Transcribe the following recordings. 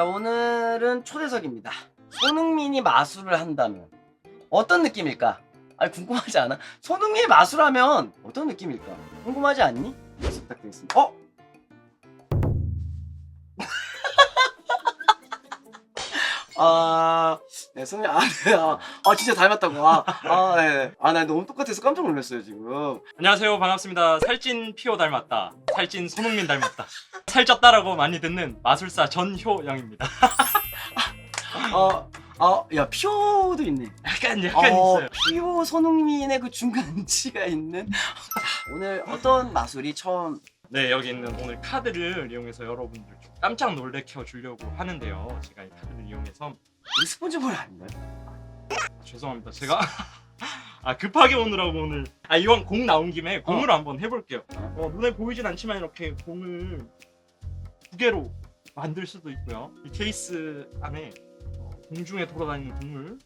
자 오늘은 초대석입니다. 손흥민이 마술을 한다면 어떤 느낌일까? 아 궁금하지 않아? 손흥민이 마술하면 어떤 느낌일까? 궁금하지 않니? 부탁드리겠습니다. 어? 아, 네, 손흥민, 아, 네, 아, 아, 진짜 닮았다고. 아, 아, 네. 아, 나 너무 똑같아서 깜짝 놀랐어요, 지금. 안녕하세요 반갑습니다 살찐 피오 닮았다 살찐 손흥민 닮았다 살쪘다라고 많이 듣는 마술사 전효영입니다 아, 아, 야, 피오도 있네. 약간 약간 어, 있어요 피오 손흥민의 그 중간치가 있는 자, 오늘 어떤 마술이 처음 네 여기 있는 오늘 카드를 이용해서 여러분들 좀 깜짝 놀래켜 주려고 하는데요. 제가 이 카드를 이용해서 이 스폰지볼 아닌가요? 아, 죄송합니다. 제가 아 급하게 오느라고 오늘 아 이왕 공 나온 김에 공으로 한번 해볼게요. 어, 눈에 보이진 않지만 이렇게 공을 두 개로 만들 수도 있고요. 이 케이스 안에 어, 공중에 돌아다니는 공을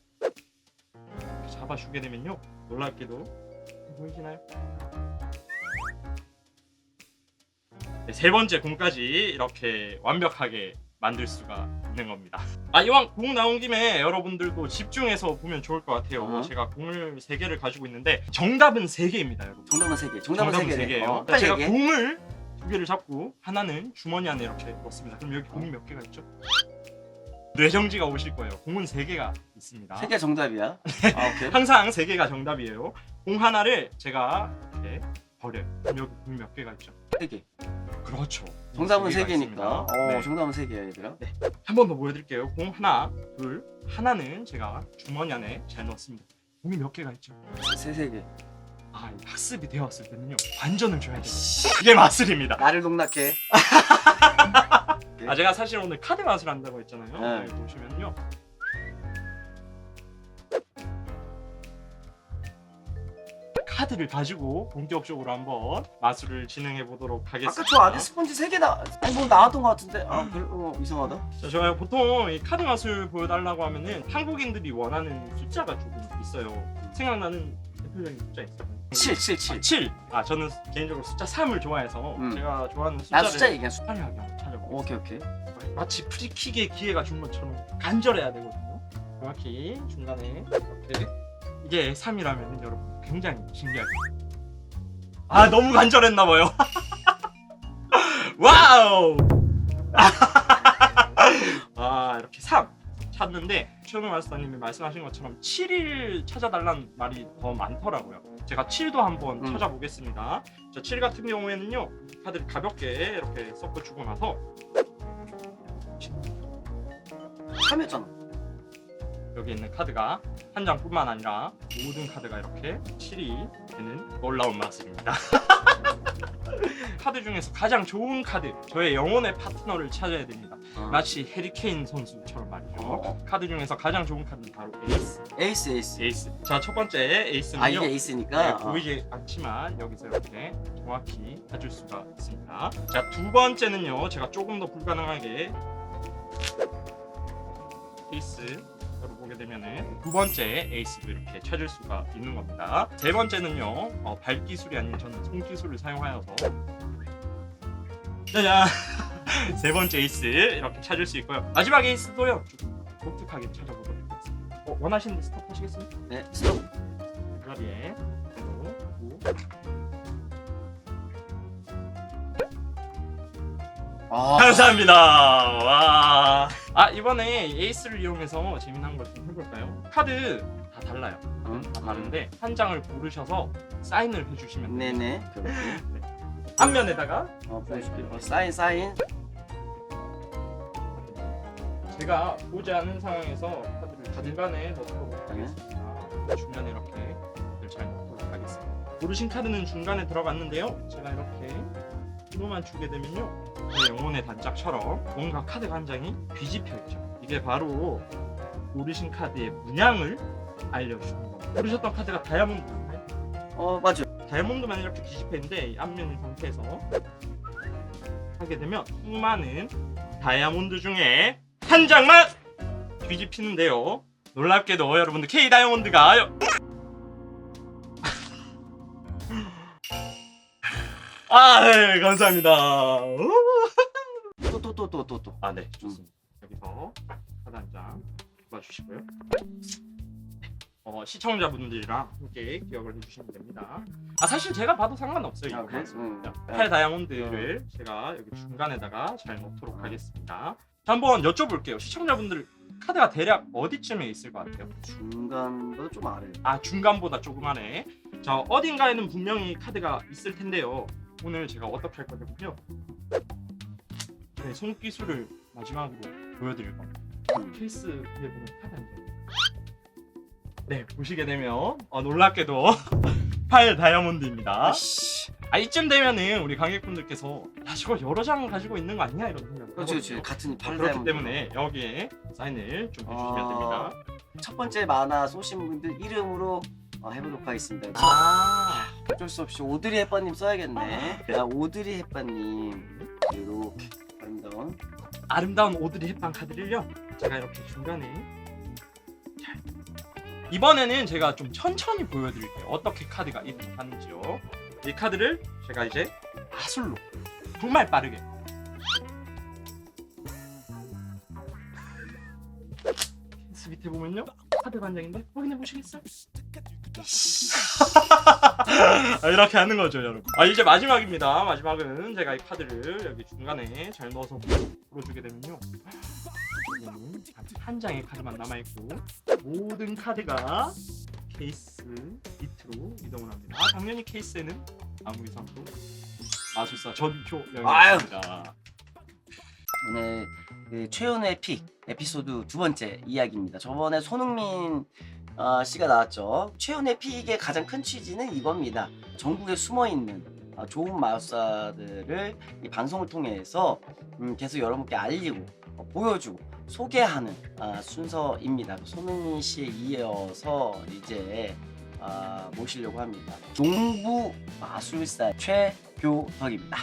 이렇게 잡아주게 되면요. 놀랍게도 보이시나요? 세 번째 공까지 이렇게 완벽하게 만들 수가 있는 겁니다. 아 이왕 공 나온 김에 여러분들도 집중해서 보면 좋을 것 같아요. 어. 제가 공을 세 개를 가지고 있는데 정답은 세 개입니다, 여러분. 정답은 세 개. 정답은, 세. 개예요. 어, 빨리 제가 얘기해. 공을 두 개를 잡고 하나는 주머니 안에 이렇게 넣습니다. 그럼 여기 공이 몇 개가 있죠? 뇌정지가 오실 거예요. 공은 세 개가 있습니다. 세개 정답이야. 아, 오케이. 항상 세 개가 정답이에요. 공 하나를 제가 이렇게 버려요. 그럼 여기 공이 몇 개가 있죠? 세 개. 그렇죠. 정답은 세 개니까. 있습니다. 어, 네. 정답은 세 개야, 얘들아. 한 번 더 보여드릴게요. 공 하나, 둘, 하나는 제가 주머니 안에 잘 넣었습니다. 공이 몇 개가 있죠? 세, 세 개. 아, 이 학습이 되었을 때는요. 반전을 줘야 돼요. 이게 마술입니다. 나를 농락해. 아, 제가 사실 오늘 카드 마술 한다고 했잖아요. 네. 여기 보시면요. 카드를 가지고 본격적으로 한번 마술을 진행해 보도록 하겠습니다. 아까 저 안에 스폰지 세개 나, 아니, 뭐 나왔던 것 같은데. 아, 별, 어, 이상하다. 자, 저희 보통 이 카드 맛을 보여달라고 하면은 한국인들이 원하는 숫자가 조금 있어요. 생각나는 대표적인 숫자 있어요. 7, 7, 7. 7. 아 저는 개인적으로 숫자 3을 좋아해서 음. 제가 좋아하는 나 숫자를 숫자 얘기한 숫자. 화려하게 한번 찾아보고 오케이, 오케이. 마치 프리킥의 기회가 준 것처럼 간절해야 되거든요. 정확히 중간에 이렇게 이게 3이라면 여러분 굉장히 신기하죠. 아 너무 간절했나 봐요. 와우. 아 이렇게 3 찾는데 최현우 마스터님이 말씀하신 것처럼 7일 찾아달라는 말이 더 많더라고요. 제가 7도 한번 음. 찾아보겠습니다. 자, 7 같은 경우에는요 카드를 가볍게 이렇게 섞어 주고 나서 3이었잖아. 여기 있는 카드가 한 장뿐만 아니라 모든 카드가 이렇게 7이 되는 놀라운 마술입니다. 카드 중에서 가장 좋은 카드, 저의 영혼의 파트너를 찾아야 됩니다. 마치 해리케인 선수처럼 말이죠. 어. 카드 중에서 가장 좋은 카드는 바로 에이스. 에이스, 에이스. 에이스. 자, 첫 번째 에이스는요. 아, 이게 에이스니까. 네, 어. 보이지 않지만 여기서 이렇게 정확히 찾을 수가 있습니다. 자, 두 번째는요. 제가 조금 더 불가능하게 에이스 를 보게 되면은 두 번째 에이스도 이렇게 찾을 수가 있는 겁니다. 세 번째는요. 어, 발기술이 아닌 저는 손기술을 사용하여서 짜잔! 세 번째 에이스 이렇게 찾을 수 있고요. 마지막 에이스도요. 좀 독특하게 찾아보도록 하겠습니다. 어, 원하시는 스톱 하시겠습니까? 네, 스톱. 자리에 놓고 아, 감사합니다. 와. 아 이번에 에이스를 이용해서 재미난 걸 좀 해볼까요? 카드 다 달라요. 응? 다 다른데 한 장을 고르셔서 사인을 해주시면 돼요. 네네. 그렇게. 앞면에다가 어, 보여줄게. 어, 사인, 사인. 제가 보지 않은 상황에서 카드를 중간에 넣도록 네. 하겠습니다. 중간에 이렇게 잘 넣도록 하겠습니다. 고르신 카드는 중간에 들어갔는데요. 제가 이렇게 힘로만 주게 되면요. 제 영혼의 단짝처럼 뭔가 카드가 한 장이 뒤집혀 있죠. 이게 바로 고르신 카드의 문양을 알려주는 겁니다. 고르셨던 카드가 다이아몬드인가요? 어, 맞아. 다이아몬드만 이렇게 뒤집혀 있는데 이 앞면 상태에서 하게 되면 수많은 다이아몬드 중에 한 장만 뒤집히는데요. 놀랍게도 여러분들 K 다이아몬드가 여- 아, 네, 감사합니다. 또, 또, 또, 또, 또, 또. 아, 네, 좋습니다. 여기서 카드 한장 뽑아주시고요. 어, 시청자분들이랑 함께 기억을 해주시면 됩니다. 아 사실 제가 봐도 상관없어요. 아, 이거. 그래? 응. 자, 팔 다이아몬드를 제가 여기 중간에다가 잘 넣도록 하겠습니다. 자, 한번 여쭤볼게요. 시청자분들 카드가 대략 어디쯤에 있을 것 같아요? 중간보다 좀 아래. 아 중간보다 조그만해. 자 어딘가에는 분명히 카드가 있을 텐데요. 오늘 제가 어떻게 할 거냐면요. 제 손기술을 마지막으로 보여드릴 겁니다. 음. 케이스에 보면 장. 네 보시게 되면 어, 놀랍게도 8 다이아몬드입니다. 아 이쯤 되면은 우리 관객분들께서 야 저거 여러 장 가지고 있는 거 아니야 이런 생각. 그렇지, 그렇지. 같은 팔 그렇기 다이아몬드. 때문에 여기에 사인을 좀 해주시면 아. 됩니다. 첫 번째 만화 쏘신 분들 이름으로 어, 해보도록 하겠습니다. 아. 어쩔 수 없이 오드리 햇반님 써야겠네. 자, 오드리 햇반님. 이렇게 아름다운 아름다운 오드리 햇반 카드를요. 제가 이렇게 중간에 잘 이번에는 제가 좀 천천히 보여드릴게요. 어떻게 카드가 이동하는지요. 이 카드를 제가 이제 마술로 정말 빠르게. 케이스 밑에 보면요. 카드가 한 장인데 확인해 보시겠어요? 아, 이렇게 하는 거죠 여러분. 아 이제 마지막입니다. 마지막은 제가 이 카드를 여기 중간에 잘 넣어서 풀어주게 되면요. 단한 장의 카드만 남아있고 모든 카드가 케이스 밑으로 이동을 합니다. 아, 당연히 케이스에는 아무 이상도 마술사 전표 영역입니다. 오늘 그 최연의 픽 에피소드 두 번째 이야기입니다. 저번에 손흥민 어, 씨가 나왔죠. 최연의 픽의 가장 큰 취지는 이겁니다. 전국에 숨어 있는 어, 좋은 마술사들을 이 방송을 통해서 음, 계속 여러분께 알리고 어, 보여주고 소개하는 아, 순서입니다. 손흥민 씨에 이어서 이제 아, 모시려고 합니다. 농부 마술사 최교덕입니다.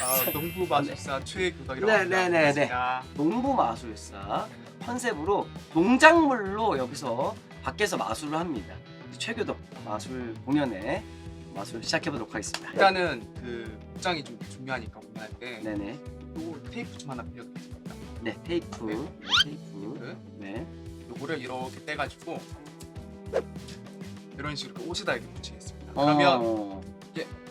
아, 농부 마술사 최교덕이라고 네, 합니다. 네, 네, 네. 반갑습니다. 농부 마술사 컨셉으로 농작물로 여기서 밖에서 마술을 합니다. 최교덕 마술 공연에 마술 시작해 보도록 하겠습니다. 일단은 그 복장이 좀 중요하니까 공연할 때 네네. 요 테이프 좀 하나 빌려드리겠습니다. 네 테이프. 네. 네, 테이프. 그 네. 요거를 이렇게 떼가지고 이런 식으로 옷에다 이렇게 붙이겠습니다. 그러면 어,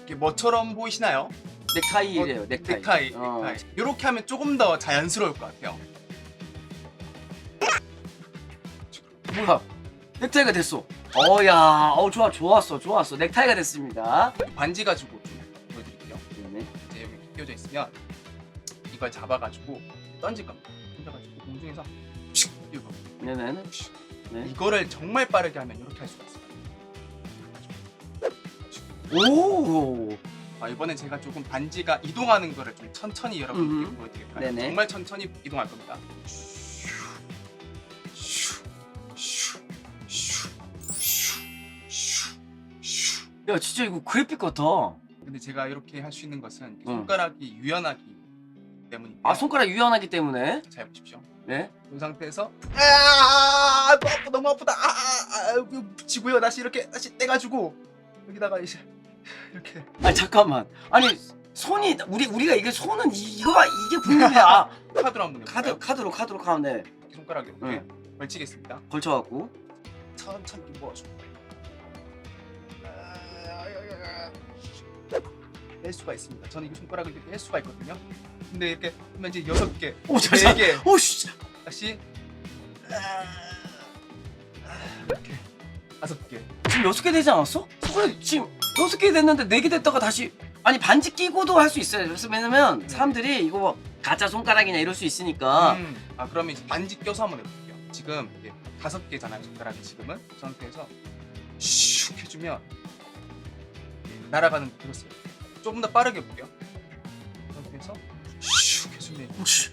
이게 뭐처럼 보이시나요? 넥타이래요. 어, 넥타이. 넥타이. 어. 넥타이. 이렇게 하면 조금 더 자연스러울 것 같아요. 뭐야? 넥타이가 됐어. 어야, 어 좋아, 좋았어, 좋았어. 넥타이가 됐습니다. 반지 가지고 좀 보여드릴게요. 네네. 이제 여기 끼워져 있으면 이걸 잡아가지고 던질 겁니다. 던져가지고 공중에서 슉 이거 네네네. 네. 이거를 정말 빠르게 하면 이렇게 할 수가 있어요. 오. 아, 이번엔 제가 조금 반지가 이동하는 거를 좀 천천히 여러분께 음흠. 보여드릴까요? 네네. 정말 천천히 이동할 겁니다. 야, 진짜 이거 그래픽 같아. 근데 제가 이렇게 할 수 있는 것은 응. 손가락이 유연하기 때문인데 아 손가락 유연하기 때문에. 잘 보십시오. 네. 이 상태에서 아 너무 아프다 너무 아프다 아, 아, 아, 붙이고요 다시 이렇게 다시 떼가지고 여기다가 이제 이렇게 아니 잠깐만. 아니 손이 우리 우리가 이게 손은 이- 이거가 이게 궁금해야. 카드로 한번 카드 해볼까요? 카드로 카드로 가운데 손가락 이렇게 응. 걸치겠습니다. 걸쳐갖고. 천천히 모아주고 뺄 수가 있습니다. 저는 이 손가락을 이렇게 뺄 수가 있거든요. 근데 이렇게 하면 이제 여섯 개, 오네 잘. 개오 씨. 다시 이렇게 다섯 개. 지금 여섯 개 되지 않았어? 손가락 지금 여섯 개 됐는데 네 개 됐다가 다시 아니 반지 끼고도 할 수 있어요. 그래서 왜냐면 사람들이 이거 가짜 손가락이냐 이럴 수 있으니까. 음, 아 그러면 이제 반지 껴서 한번 해볼게요. 지금 이게 다섯 개잖아요 손가락이 지금은 그 상태에서 슉 해주면 날아가는 거 들었어요. 조금 더 빠르게 해볼게요. 그 상태에서 슉 해주면 혹시.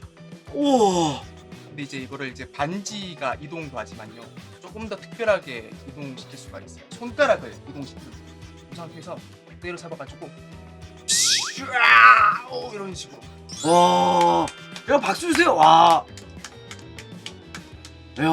우와. 근데 이제 이거를 이제 반지가 이동도 하지만요. 조금 더 특별하게 이동시킬 수가 있어요. 손가락을 이동시키는 이 상태에서 그대로 잡아가지고 슈아 오, 이런 식으로 와. 야 박수 주세요. 와. 야.